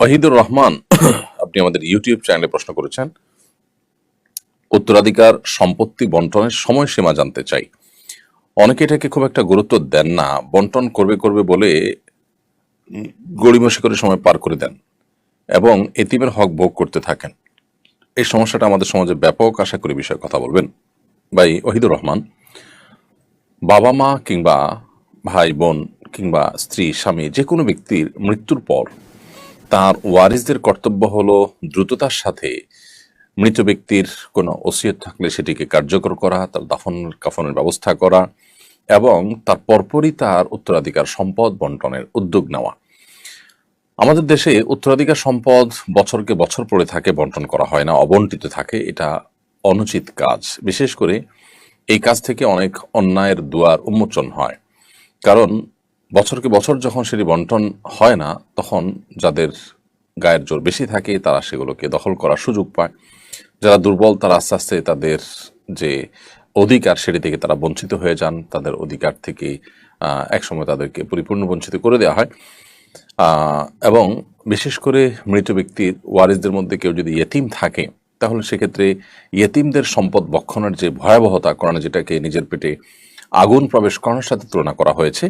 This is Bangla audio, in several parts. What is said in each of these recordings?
ওয়াহিদুর রহমান, আপনি আমাদের ইউটিউব চ্যানেলে প্রশ্ন করেছেন, উত্তরাধিকার সম্পত্তি বন্টনের সময়সীমা জানতে চাই। অনেকে এটাকে খুব একটা গুরুত্ব দেন না, বন্টন করবে করবে বলে গড়িমসি করে সময় পার করে দেন এবং এতিমের হক ভোগ করতে থাকেন। এই সমস্যাটা আমাদের সমাজে ব্যাপক, আশা করি বিষয়ে কথা বলবেন। ভাই ওহিদুর রহমান, বাবা মা কিংবা ভাই বোন কিংবা স্ত্রী, স্বামী যে কোনো ব্যক্তির মৃত্যুর পর তার ওয়ারিসদের কর্তব্য হলো দ্রুততার সাথে মৃত ব্যক্তির কোনো ওসিয়ত থাকলে সেটিকে কার্যকর করা, তার দাফন, কাফনের ব্যবস্থা করা এবং তার পরপরই তার উত্তরাধিকার সম্পদ বন্টনের উদ্যোগ নেওয়া। আমাদের দেশে উত্তরাধিকার সম্পদ বছরকে বছর পড়ে থাকে, বন্টন করা হয় না, অবন্টিত থাকে, এটা অনুচিত কাজ। বিশেষ করে এই কাজ থেকে অনেক অন্যায়ের দুয়ার উন্মোচন হয়। কারণ বছরকে বছর যখন সেটি বন্টন হয় না, তখন যাদের গায়ের জোর বেশি থাকে, তারা সেগুলোকে দখল করার সুযোগ পায়। যারা দুর্বল, তারা আস্তে আস্তে তাদের যে অধিকার, সেটি থেকে তারা বঞ্চিত হয়ে যান। তাদের অধিকার থেকে একসময় তাদেরকে পরিপূর্ণ বঞ্চিত করে দেওয়া হয়। এবং বিশেষ করে মৃত ব্যক্তির ওয়ারিসদের মধ্যে কেউ যদি ইয়েতিম থাকে, তাহলে সেক্ষেত্রে ইয়েতিমদের সম্পদ বক্ষণের যে ভয়াবহতা, কোরআনে যেটাকে নিজের পেটে আগুন প্রবেশ করানোর সাথে তুলনা করা হয়েছে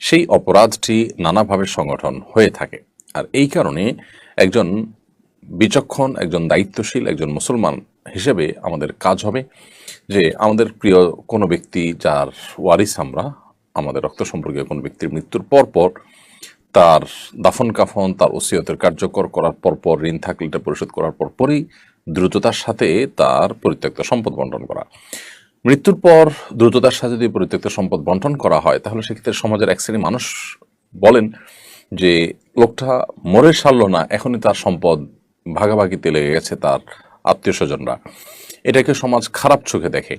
সেই অপরাধটি নানাভাবে সংগঠন হয়ে থাকে। আর এই কারণে একজন বিচক্ষণ, একজন দায়িত্বশীল, একজন মুসলমান হিসেবে আমাদের কাজ হবে যে আমাদের প্রিয় কোনো ব্যক্তি যার ওয়ারিস আমরা, আমাদের রক্ত সম্পর্কীয় কোনো ব্যক্তির মৃত্যুর পর পর তার দাফন কাফন, তার ওসিয়তের কার্যকর করার পর পর, ঋণ থাকলে এটা পরিশোধ করার পর পরই দ্রুততার সাথে তার পরিত্যক্ত সম্পদ বন্টন করা। মৃত্যুর পর দ্রুততার সাথে যদি পরিত্যক্ত সম্পদ বন্টন করা হয়, তাহলে সেক্ষেত্রে সমাজের এক শ্রেণি মানুষ বলেন যে, লোকটা মরে সারল না, এখনই তার সম্পদ ভাগাভাগিতে লেগে গেছে তার আত্মীয় স্বজনরা। এটাকে সমাজ খারাপ চোখে দেখে।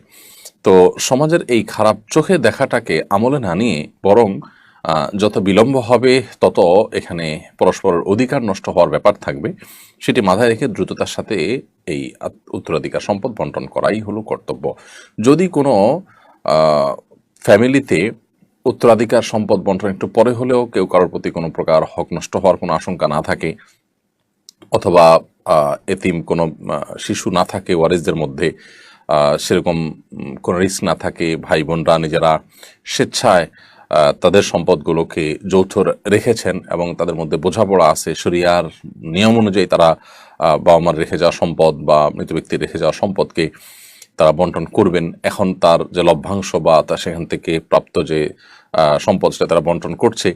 তো সমাজের এই খারাপ চোখে দেখাটাকে আমলে না নিয়ে বরং যত বিলম্ব হবে, তত এখানে পরস্পরের অধিকার নষ্ট হওয়ার ব্যাপার থাকবে। সেটি মাথায় রেখে দ্রুততার সাথে এই উত্তরাধিকার সম্পদ বন্টন করাই হলো কর্তব্য। যদি কোনো ফ্যামিলিতে উত্তরাধিকার সম্পদ বন্টন একটু পরে হলেও কেউ কারোর প্রতি কোনো প্রকার হক নষ্ট হওয়ার কোনো আশঙ্কা না থাকে, অথবা এতিম কোনো শিশু না থাকে, ওয়ারিসদের মধ্যে সেরকম কোনো রিস্ক না থাকে ভাই বোনরা নিজেরা স্বেচ্ছায় তাদের সম্পদগুলোকে যৌথ রেখেছেন এবং তাদের মধ্যে বোঝাপড়া আছে। শরিয়ার নিয়ম অনুযায়ী তারা বাবা মার রেখে যাওয়া সম্পদ বা মৃত ব্যক্তির রেখে যাওয়া সম্পদকে তারা বন্টন করবেন। এখন তার যে লভ্যাংশ বা তা সেখান থেকে প্রাপ্ত যে সম্পদ সেটা তারা বন্টন করছে।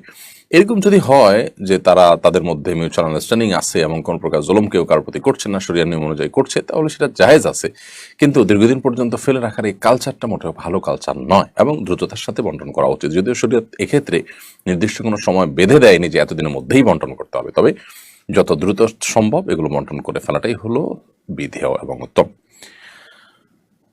এরকম যদি হয় যে তারা তাদের মধ্যে মিউচুয়াল আন্ডারস্ট্যান্ডিং আছে এবং কোন প্রকার জুলুম কেউ কারোর প্রতি করছে না শরিয়ার নিয়ম অনুযায়ী করছে, তাহলে সেটা জায়েজ আছে। কিন্তু দীর্ঘদিন পর্যন্ত ফেলে রাখার এই কালচারটা মোটেও ভালো কালচার নয় এবং দ্রুততার সাথে বন্টন করা উচিত। যদিও শরীয়ত এক্ষেত্রে নির্দিষ্ট কোনো সময় বেঁধে দেয়নি যে এতদিনের মধ্যেই বন্টন করতে হবে। তবে যত দ্রুত সম্ভব এগুলো বন্টন করে ফেলাটাই হলো বিধেয় এবং উত্তম।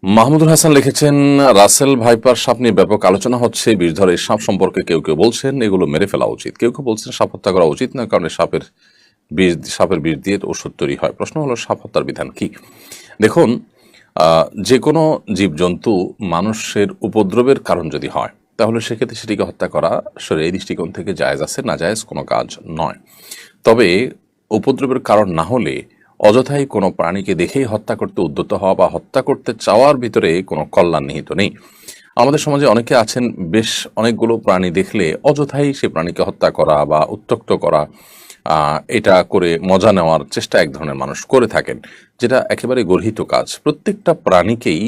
মাহমুদুল হাসান লিখেছেন, রাসেল, ভাইপার সাপ নিয়ে ব্যাপক আলোচনা হচ্ছে বিষধর এই সাপ সম্পর্কে কেউ কেউ বলছেন, এগুলো মেরে ফেলা উচিত। কেউ কেউ বলছেন সাপ হত্যা করা উচিত না, কারণ সাপের বিষ সাপের বিষ দিয়ে ওষুধ তৈরি হয়। প্রশ্ন হলো, সাপ হত্যার বিধান কি? দেখুন যে কোনো জীবজন্তু মানুষের উপদ্রবের কারণ যদি হয়, তাহলে সেক্ষেত্রে সেটিকে হত্যা করা এই দৃষ্টিকোণ থেকে জায়েজ আছে, না জায়েজ কোনো কাজ নয়। তবে উপদ্রবের কারণ না হলে অযথাই কোনো প্রাণীকে দেখেই হত্যা করতে উদ্যত হওয়া বা হত্যা করতে চাওয়ার ভিতরে কোনো কল্যাণ নিহিত নেই। আমাদের সমাজে অনেকে আছেন, বেশ অনেকগুলো প্রাণী দেখলে অযথাই সে প্রাণীকে হত্যা করা বা উত্তক্ত করা এটা করে মজা নেওয়ার চেষ্টা এক ধরনের মানুষ করে থাকেন, যেটা একেবারে গর্হিত কাজ। প্রত্যেকটা প্রাণীকেই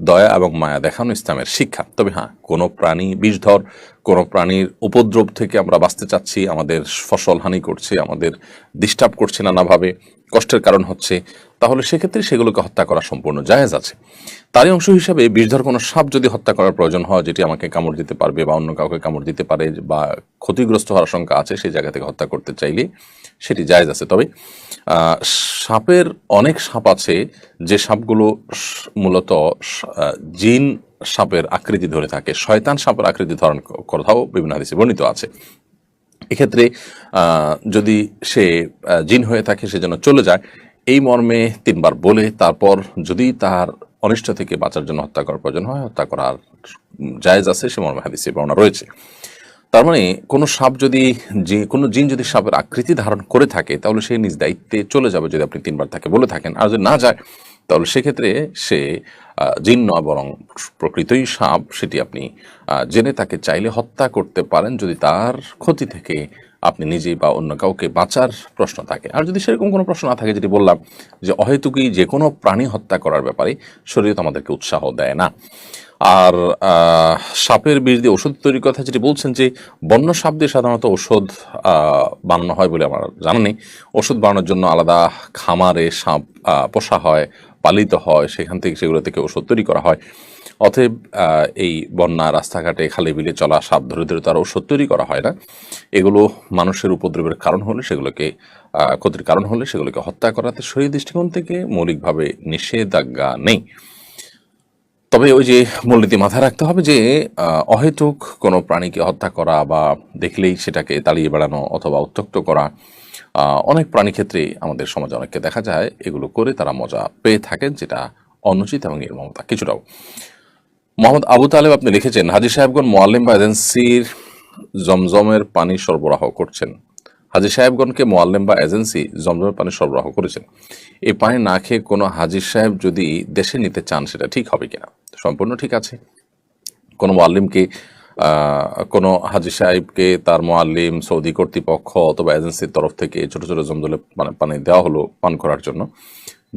দয়া এবং মায়া দেখানো ইসলামের শিক্ষা। তবে হ্যাঁ কোনো প্রাণী বিষধর, কোনো প্রাণীর উপদ্রব থেকে আমরা বাঁচতে চাচ্ছি, আমাদের ফসল হানি করছে, আমাদের ডিস্টার্ব করছে নানাভাবে কষ্টের কারণ হচ্ছে, তাহলে সেক্ষেত্রে সেগুলোকে হত্যা করা সম্পূর্ণ জায়েজ আছে। তারই অংশ হিসাবে বিষধর কোনো সাপ যদি হত্যা করার প্রয়োজন হয়, যেটি আমাকে কামড় দিতে পারবে বা অন্য কাউকে কামড় দিতে পারে বা ক্ষতিগ্রস্ত হওয়ার আশঙ্কা আছে, সেই জায়গা থেকে হত্যা করতে চাইলে সেটি জায়েজ আছে। তবে সাপের অনেক সাপ আছে যে সাপগুলো মূলত জিন সাপের আকৃতি ধরে থাকে। শয়তান সাপের আকৃতি ধারণ কথাও বিভিন্ন হাদিসে বর্ণিত আছে। এক্ষেত্রে যদি সে জিন হয়ে থাকে, সে যেন চলে যায়, এই মর্মে তিনবার বলে, তারপর যদি তার অনিষ্ট থেকে বাঁচার জন্য হত্যা করার প্রয়োজন হয়, হত্যা করার জায়েজ আছে, সে মর্মে হাদিসে বর্ণনা রয়েছে। তার মানে কোনো সাপ যদি যে, কোনো জিন যদি সাপের আকৃতি ধারণ করে থাকে, তাহলে সে নিজ দায়িত্বে চলে যাবে যদি আপনি তিনবার তাকে বলে থাকেন। আর যদি না যায় তাহলে সেক্ষেত্রে সে জিন নয় বরং প্রকৃতই সাপ, সেটি আপনি জেনে তাকে চাইলে হত্যা করতে পারেন যদি তার ক্ষতি থেকে আপনি নিজেই বা অন্য কাউকে বাঁচার প্রশ্ন থাকে। আর যদি সেরকম কোনো প্রশ্ন না থাকে যেটি বললাম যে অহেতুকই যে কোনো প্রাণী হত্যা করার ব্যাপারে শরীয়ত আমাদেরকে উৎসাহ দেয় না। আর সাপের বিষ দিয়ে ওষুধ তৈরির কথা যেটি বলছেন যে বন্য সাপ দিয়ে সাধারণত ওষুধ বানানো হয় বলে আমার জানা নেই। ওষুধ বানানোর জন্য আলাদা খামারে সাপ পোষা হয় পালিত হয়, সেখান থেকে সেগুলো থেকে ওষুধ তৈরি করা হয়। অতএব এই বন্যা, রাস্তাঘাটে খালে বিলে চলা, সাপ ধরে ধরে তার ওষুধ তৈরি করা হয় না। এগুলো মানুষের উপদ্রবের কারণ হলে সেগুলোকে ক্ষতির কারণ হলে সেগুলোকে হত্যা করাতে শরীর দৃষ্টিকোণ থেকে মৌলিকভাবে নিষেধাজ্ঞা নেই। তবে ওই যে মূলনীতি মাথায় রাখতে হবে যে অহেতুক কোনো প্রাণীকে হত্যা করা বা দেখলেই সেটাকে তাড়িয়ে বেড়ানো অথবা উত্তক্ত করা অনেক প্রাণী ক্ষেত্রে আমাদের সমাজে অনেককে দেখা যায়, এগুলো করে তারা মজা পেয়ে থাকেন, যেটা অনুচিত এবং নির্মমতা কিছুটাও। মোহাম্মদ আবু তালেব আপনি লিখেছেন, হাজি সাহেবগণ মোয়াল্লিম বা এজেন্সির জমজমের পানি সরবরাহ করছেন। হাজির সাহেবগণকে মোয়াল্লিম বা এজেন্সি জমজমের পানি সরবরাহ করেছেন। এই পানি না খেয়ে কোনো হাজি সাহেব যদি দেশে নিতে চান, সেটা ঠিক হবে কিনা? সম্পূর্ণ ঠিক আছে। কোনো মোয়াল্লিমকে কোনো হাজি সাহেবকে তার মোয়াল্লিম, সৌদি কর্তৃপক্ষ অথবা এজেন্সির তরফ থেকে ছোট ছোট জমজলে মানে পানি দেওয়া হলো পান করার জন্য।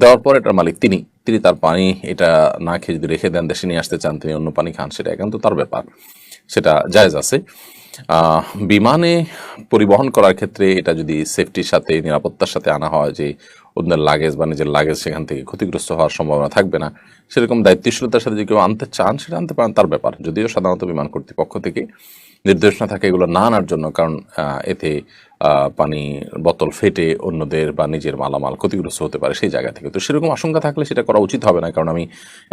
দেওয়ার পর এটার মালিক তিনি তিনি তার পানি এটা না খেয়ে যদি রেখে দেন, দেশে নিয়ে আসতে চান, তিনি অন্য পানি খান, সেটা একান্ত তার ব্যাপার, সেটা জায়েজ আছে। বিমানে পরিবহন করার ক্ষেত্রে এটা যদি সেফটির সাথে, নিরাপত্তার সাথে আনা হয় যে অন্যের লাগেজ বা নিজের লাগেজ সেখান থেকে ক্ষতিগ্রস্ত হওয়ার সম্ভাবনা থাকবে না। সেরকম দায়িত্বশীলতার সাথে যদি কেউ আনতে চান, সেটা আনতে পারেন, তার ব্যাপার। যদিও সাধারণত বিমান কর্তৃপক্ষ থেকে নির্দেশনা থাকে এগুলো না আনার জন্য, কারণ এতে পানি, বোতল ফেটে অন্যদের বা নিজের মালামাল ক্ষতিগ্রস্ত হতে পারে সেই জায়গা থেকে। তো সেরকম আশঙ্কা থাকলে সেটা করা উচিত হবে না, কারণ আমি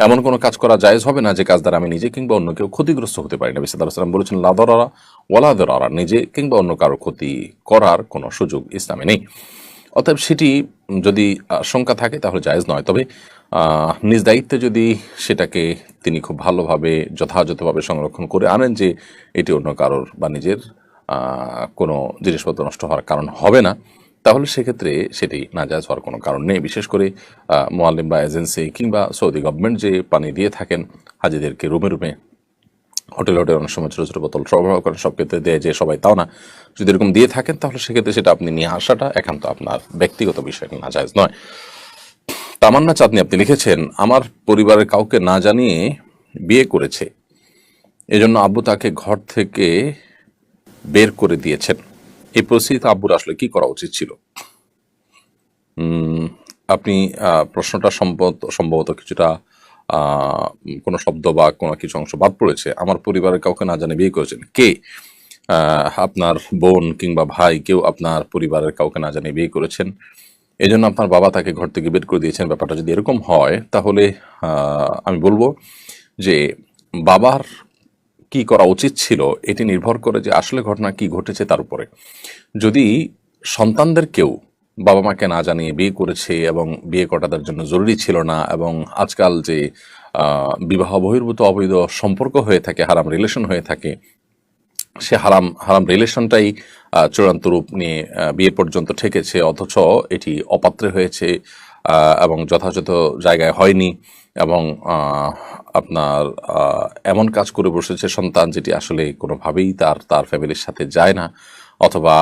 এমন কোনো কাজ করা জায়েজ হবে না যে কাজ দ্বারা আমি নিজে কিংবা অন্য কেউ ক্ষতিগ্রস্ত হতে পারি না। বিসাদাম বলেছেন লাদরারা, ওয়ালাদরারা নিজে কিংবা অন্য কারও ক্ষতি করার কোনো সুযোগ ইসলামে নেই। অতএব সেটি যদি আশঙ্কা থাকে তাহলে জায়েজ নয়। তবে নিজ দায়িত্বে যদি সেটাকে তিনি খুব ভালোভাবে, যথাযথভাবে সংরক্ষণ করে আনেন যে এটি অন্য কারোর বা নিজের কোনো জিনিসপত্র নষ্ট হওয়ার কারণ হবে না, তাহলে সেক্ষেত্রে সেটি নাজায়জ হওয়ার কোনো কারণ নেই। বিশেষ করে মোয়াল্লিম বা এজেন্সি কিংবা সৌদি গভর্নমেন্ট যে পানি দিয়ে থাকেন হাজিদেরকে রুমে রুমে হোটেল হোটেল অনেক সময় ছোটো ছোটো বোতল সরবরাহ করেন, সব ক্ষেত্রে দেয় যে সবাই তাও না। যদি এরকম দিয়ে থাকেন, তাহলে সেক্ষেত্রে সেটা আপনি নিয়ে আসাটা একান্ত আপনার ব্যক্তিগত বিষয়, না জায়জ নয়। তামান্না চাঁদনি আপনি লিখেছেন, আমার পরিবারের কাউকে না জানিয়ে বিয়ে করেছে, এজন্য আব্বু তাকে ঘর থেকে বের করে দিয়েছেন। এই পরিস্থিতিতে আব্বুর আসলে কি করা উচিত ছিল? আপনি প্রশ্নটা সম্ভবত সম্ভবত কিছুটা কোনো শব্দ বা কোনো কিছু অংশ বাদ পড়েছে, আমার পরিবারের কাউকে না জানে বিয়ে করেছেন। কে? আপনার বোন কিংবা ভাই কেউ আপনার পরিবারের কাউকে না জানে বিয়ে করেছেন। এই জন্য আপনার বাবা তাকে ঘর থেকে বের করে দিয়েছেন। ব্যাপারটা যদি এরকম হয়, তাহলে আমি বলব যে বাবার কি করা উচিত ছিল, এটি নির্ভর করে যে আসলে ঘটনা কি ঘটেছে তার উপরে। যদি সন্তানদের কেউ বাবা মাকে না জানিয়ে বিয়ে করেছে এবং বিয়ে করা তাদের জন্য জরুরি ছিল না এবং আজকাল যে বিবাহ বহির্ভূত অবৈধ সম্পর্ক হয়ে থাকে, হারাম রিলেশন হয়ে থাকে, সে হারাম হারাম রিলেশনটাই চূড়ান্ত রূপ নিয়ে বিয়ে পর্যন্ত ঠেকেছে, অথচ এটি অপাত্রে হয়েছে এবং যথাযথ জায়গায় হয়নি এবং আপনার এমন কাজ করে বসেছে সন্তান যেটি আসলে কোনোভাবেই তার তার ফ্যামিলির সাথে যায় না। অথবা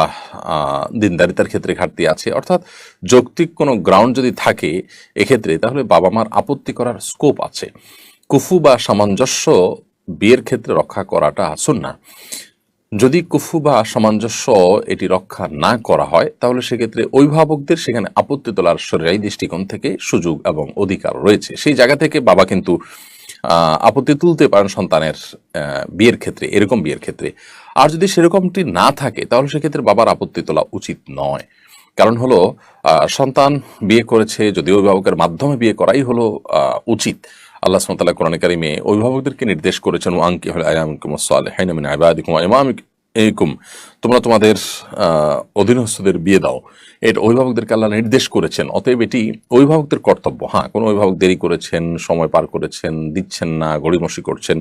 দিনদারিতার ক্ষেত্রে ঘাটতি আছে। অর্থাৎ যৌক্তিক কোনো গ্রাউন্ড যদি থাকে এক্ষেত্রে, তাহলে বাবা মার আপত্তি করার স্কোপ আছে। কুফু বা সামঞ্জস্য বিয়ের ক্ষেত্রে রক্ষা করাটা সুন্না। যদি কুফু বা সামঞ্জস্য এটি রক্ষা না করা হয়, তাহলে সেক্ষেত্রে অভিভাবকদের সেখানে আপত্তি তোলার শরীরাই দৃষ্টিকোণ থেকে সুযোগ এবং অধিকার রয়েছে। সেই জায়গা থেকে বাবা কিন্তু আপত্তি তুলতে পারেন সন্তানের বিয়ের ক্ষেত্রে, এরকম বিয়ের ক্ষেত্রে। আর যদি সেরকমটি না থাকে, তাহলে সেক্ষেত্রে বাবার আপত্তি তোলা উচিত নয়। কারণ হলো সন্তান বিয়ে করেছে যদি অভিভাবকের মাধ্যমে বিয়ে করাই হলো উচিত। আল্লাহ সুমতাল্লাহ কোরআন কারিমে অভিভাবকদেরকে নির্দেশ করেছেন ওয়াঙ্কি হল ইমামিকুম। তোমরা তোমাদের অধীনস্থদের বিয়ে দাও। এটা অভিভাবকদেরকে আল্লাহ নির্দেশ করেছেন। অতএব এটি অভিভাবকদের কর্তব্য। হ্যাঁ কোনো অভিভাবক দেরি করেছেন, সময় পার করেছেন, দিচ্ছেন না, গড়িমসি করছেন।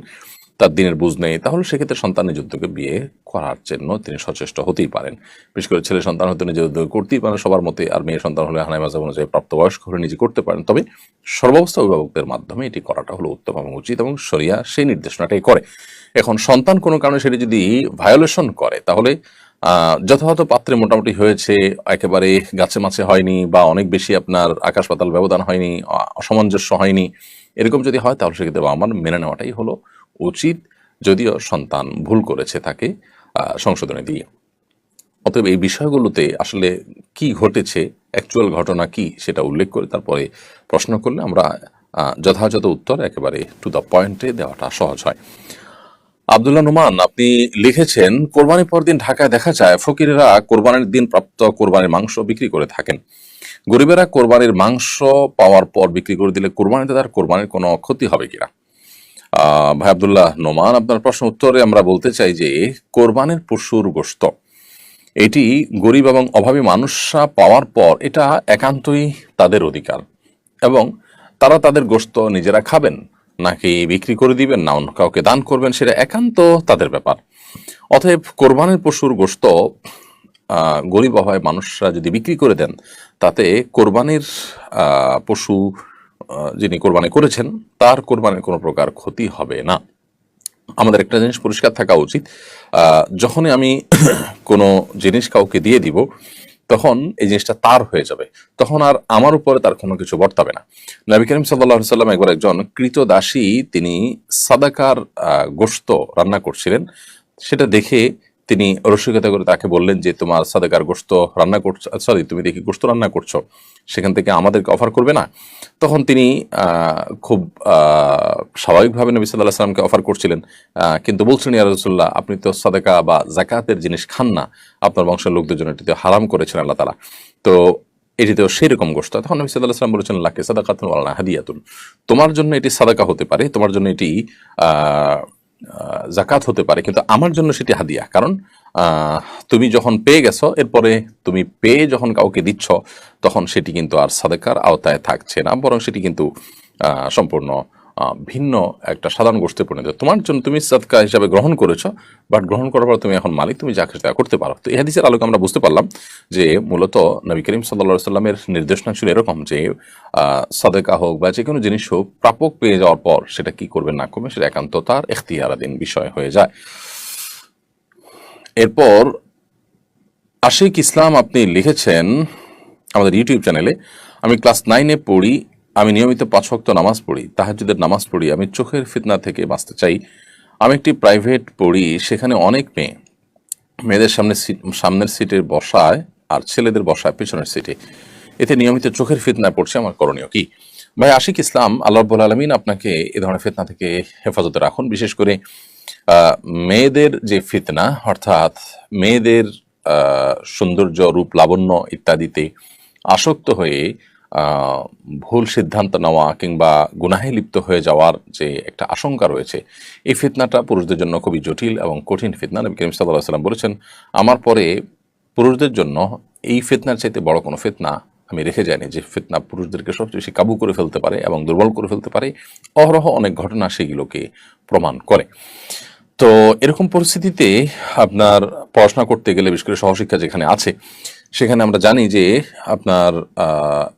তার দিনের বুঝ নেই, তাহলে সেক্ষেত্রে সন্তান নিজ বিয়ে করার জন্য তিনি সচেষ্ট হতেই পারেন। বিশেষ করে ছেলে সন্তান হতে নিজের উদ্যোগ করতেই পারেন, সবার মতে আর মেয়ে সন্তান হলে হানাই মাঝে অনুযায়ী প্রাপ্তবয়স্ক হলে নিজে করতে পারেন। তবে সর্বাবস্থা অভিভাবকদের মাধ্যমে এটি করাটা হলো উত্তম এবং উচিত এবং সরিয়া সেই নির্দেশনাটাই করে। এখন সন্তান কোনো কারণে সেটি যদি ভায়োলেশন করে, তাহলে যথাযথ পাত্রে মোটামুটি হয়েছে, একেবারে গাছে মাছে হয়নি বা অনেক বেশি আপনার আকাশ পাতাল ব্যবধান হয়নি অসামঞ্জস্য হয়নি, এরকম যদি হয় তাহলে সেক্ষেত্রে বাবা মার মেনে নেওয়াটাই হলো উচিত যদিও সন্তান ভুল করেছে তাকে সংশোধনে দিয়ে। অতএব এই বিষয়গুলোতে আসলে কি ঘটেছে অ্যাকচুয়াল ঘটনা কি সেটা উল্লেখ করে তারপরে প্রশ্ন করলে আমরা যথাযথ উত্তর একেবারে টু দ্য পয়েন্টে দেওয়াটা সহজ হয়। আব্দুল্লাহ নুমান, আপনি লিখেছেন, কোরবানির পর দিন ঢাকায় দেখা যায় ফকিরেরা কোরবানির দিন প্রাপ্ত কোরবানির মাংস বিক্রি করে থাকেন। গরিবেরা কোরবানির মাংস পাওয়ার পর বিক্রি করে দিলে কোরবানিতে তার কোরবানির কোনো ক্ষতি হবে কিনা? ভাই আব্দুল্লাহ, নোমান, আপনার প্রশ্ন উত্তরে আমরা বলতে চাই যে, কোরবানের পশুর গোস্ত এটি গরিব এবং অভাবী মানুষরা পাওয়ার পর এটা একান্তই তাদের অধিকার এবং তারা তাদের গোস্ত নিজেরা খাবেন, নাকি বিক্রি করে দিবেন, না অন্য কাউকে দান করবেন, সেটা একান্ত তাদের ব্যাপার। অতএব কোরবানির পশুর গোস্ত গরিব অভাবী মানুষরা যদি বিক্রি করে দেন, তাতে কোরবানির পশু যিনি কোরবানি করেছেন, তার কোরবানির কোনো প্রকার ক্ষতি হবে না। আমাদের একটা জিনিস পরিষ্কার থাকা উচিত। যখনই আমি কোনো জিনিস কাউকে দিয়ে দিব, তখন এই জিনিসটা তার হয়ে যাবে। তখন আর আমার উপরে তার কোনো কিছু বর্তাবে না। নবী করিম সাল্লাহ সাল্লাম একবার একজন কৃতদাসী, তিনি সাদাকার গোশত রান্না করছিলেন। সেটা দেখে তিনি রসিকতা করে তাকে বললেন যে, তোমার সাদাকার গোস্ত রান্না করছ সরি, তুমি দেখি গোস্ত রান্না করছ। সেখান থেকে আমাদেরকে অফার করবে না? তখন তিনি খুব স্বাভাবিকভাবে নবী সাল্লাহ সাল্লামকে অফার করছিলেন। কিন্তু বলছেন, ইয়া রসুল্লাহ আপনি তো সাদাকা বা জাকাতের জিনিস খান না। আপনার বংশের লোকদের জন্য এটিতে হারাম করেছেন আল্লাহ তালা তো সেই রকম গোষ্ঠ তখন নবী সাল্লাহ সাল্লাম বলেছেন, লাকে সাদাকাতুন ওয়ালানা হাদিয়াতুন। তোমার জন্য এটি সাদাকা হতে পারে। তোমার জন্য এটি জাকাত হতে পারে, কিন্তু আমার জন্য সেটি হাদিয়া। কারণ তুমি যখন পেয়ে গেছো, এরপরে তুমি পেয়ে যখন কাউকে দিচ্ছ, তখন সেটি কিন্তু আর সাদেকার আওতায় থাকছে না, বরং সেটি কিন্তু সম্পূর্ণ ভিন্ন একটা সাধারণ গোষ্ঠী পরিণত। তোমার জন্য তুমি সাদকা হিসাবে গ্রহণ করেছ বাট গ্রহণ করার পর তুমি এখন মালিক, তুমি যা খুশি তা করতে পারো। তো এই হাদিসের আলোকে আমরা বুঝতে পারলাম যে মূলত নবী করিম সাল্লা সাল্লামের নির্দেশনা ছিল এরকম যে সাদেকা হোক বা যে কোনো জিনিস হোক, প্রাপক পেয়ে যাওয়ার পর সেটা কি করবে না করবে সেটা একান্ত তার এখতিয়ারাধীন বিষয় হয়ে যায়। এরপর আশিক ইসলাম আপনি লিখেছেন আমাদের ইউটিউব চ্যানেলে আমি ক্লাস নাইনে পড়ি আমি নিয়মিত পাঁচ ওয়াক্ত নামাজ পড়ি তাহাজুদের নামাজ পড়ি, আমি চোখের ফিতনা থেকে বাঁচতে চাই। আমি একটি প্রাইভেট পড়ি, সেখানে অনেক মেয়ে, মেয়েদের সামনে সামনের সিটে বসায় আর ছেলেদের বসায় পেছনের সিটে এতে নিয়মিত চোখের ফিতনায় পড়ছে, আমার করণীয় কি? ভাই আশিক ইসলাম, আল্লাহ রব্বুল আলমিন আপনাকে এ ধরনের ফিতনা থেকে হেফাজতে রাখুন। বিশেষ করে মেয়েদের যে ফিতনা, অর্থাৎ মেয়েদের সৌন্দর্য, রূপ, লাবণ্য ইত্যাদিতে আসক্ত হয়ে ভুল সিদ্ধান্ত নেওয়া কিংবা গুনাহে লিপ্ত হয়ে যাওয়ার যে একটা আশঙ্কা রয়েছে, এই ফিতনাটা পুরুষদের জন্য খুবই জটিল এবং কঠিন ফিতনা। নবী করিম সাল্লাহ সাল্লাম বলেছেন, আমার পরে পুরুষদের জন্য এই ফিতনার চাইতে বড় কোনো ফিতনা আমি রেখে যাইনি। যে ফিতনা পুরুষদেরকে সবচেয়ে বেশি কাবু করে ফেলতে পারে এবং দুর্বল করে ফেলতে পারে, অহরহ অনেক ঘটনা সেগুলোকে প্রমাণ করে। তো এরকম পরিস্থিতিতে আপনার পড়াশোনা করতে গেলে, বিশেষ করে সহশিক্ষা যেখানে আছে, সেখানে আমরা জানি যে আপনার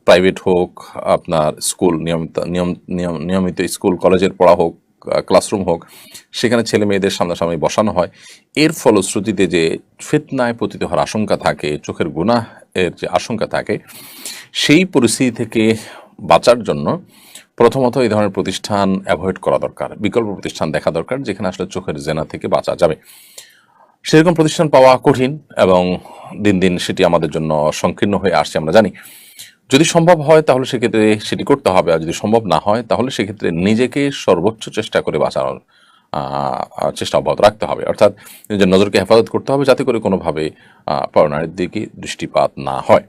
প্রাইভেট হোক, আপনার স্কুল নিয়মিত, নিয়ম, নিয়ম- নিয়মিত স্কুল কলেজের পড়া হোক ক্লাসরুম হোক, সেখানে ছেলে মেয়েদের সামনাসামনি বসানো হয়। এর ফলশ্রুতিতে যে ফেতনায় পতিত হওয়ার আশঙ্কা থাকে, চোখের গুনাহ এর যে আশঙ্কা থাকে, সেই পরিস্থিতি থেকে বাঁচার জন্য প্রথমত এই ধরনের প্রতিষ্ঠান অ্যাভয়েড করা দরকার, বিকল্প প্রতিষ্ঠান দেখা দরকার, যেখানে আসলে চোখের জেনা থেকে বাঁচা যাবে। সেরকম প্রতিষ্ঠান পাওয়া কঠিন এবং দিন দিন সেটি আমাদের জন্য সংকীর্ণ হয়ে আসছে, আমরা জানি। যদি সম্ভব হয়, তাহলে সেক্ষেত্রে সেটি করতে হবে, আর যদি সম্ভব না হয়, তাহলে সেক্ষেত্রে নিজেকে সর্বোচ্চ চেষ্টা করে বাঁচানোর চেষ্টা অব্যাহত রাখতে হবে। অর্থাৎ নিজের নজরকে হেফাজত করতে হবে, যাতে করে কোনোভাবে পরনারীর দিকে দৃষ্টিপাত না হয়।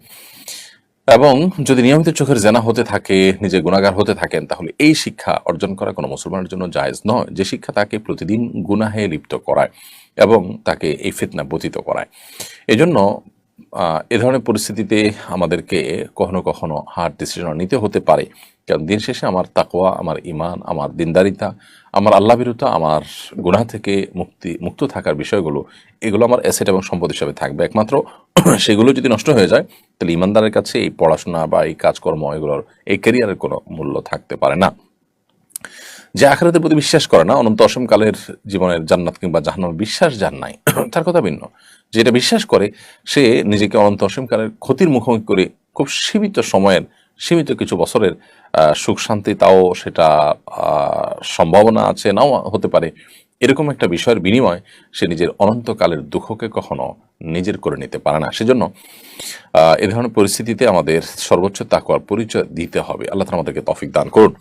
এবং যদি নিয়মিত চোখের জেনা হতে থাকে নিজে গুণাগার হতে থাকেন, তাহলে এই শিক্ষা অর্জন করা কোনো মুসলমানের জন্য জায়জ নয়। যে শিক্ষা তাকে প্রতিদিন গুনাহে লিপ্ত করায় এবং তাকে এই ফিতনা বতিত করায়। এজন্য এ ধরনের পরিস্থিতিতে আমাদেরকে কখনো কখনো হার্ড ডিসিশন নিতে হতে পারে। কারণ দিন শেষে আমার তাকোয়া আমার ইমান আমার দিনদারিতা, আমার আল্লাহ বিরুদ্ধা আমার গুনাহ থেকে মুক্তি, মুক্ত থাকার বিষয়গুলো, এগুলো আমার অ্যাসেট এবং সম্পদ হিসাবে থাকবে। একমাত্র সেগুলো যদি নষ্ট হয়ে যায়, তাহলে ইমানদারের কাছে এই পড়াশোনা বা এই কাজকর্ম, এগুলোর, এই ক্যারিয়ারের কোনো মূল্য থাকতে পারে না। যে আখেরাতের প্রতি বিশ্বাস করে না, অনন্ত অসমকালের জীবনের জান্নাত কিংবা জাহান্নামে বিশ্বাস যার নাই, তার কথা ভিন্ন। যেটা বিশ্বাস করে, সে নিজেকে অনন্ত অসমকালের ক্ষতির মুখোমুখি করে খুব সীমিত সময়ের, সীমিত কিছু বছরের সুখ শান্তি, তাও সেটা সম্ভাবনা আছে, নাও হতে পারে। এরকম একটা বিষয়ের বিনিময় সে নিজের অনন্তকালের দুঃখকে কখনো নিজের করে নিতে পারে না। সেজন্য এ ধরনের পরিস্থিতিতে আমাদের সর্বোচ্চ তাকওয়ার পরিচয় দিতে হবে। আল্লাহ আমাদেরকে তফিক দান করুন।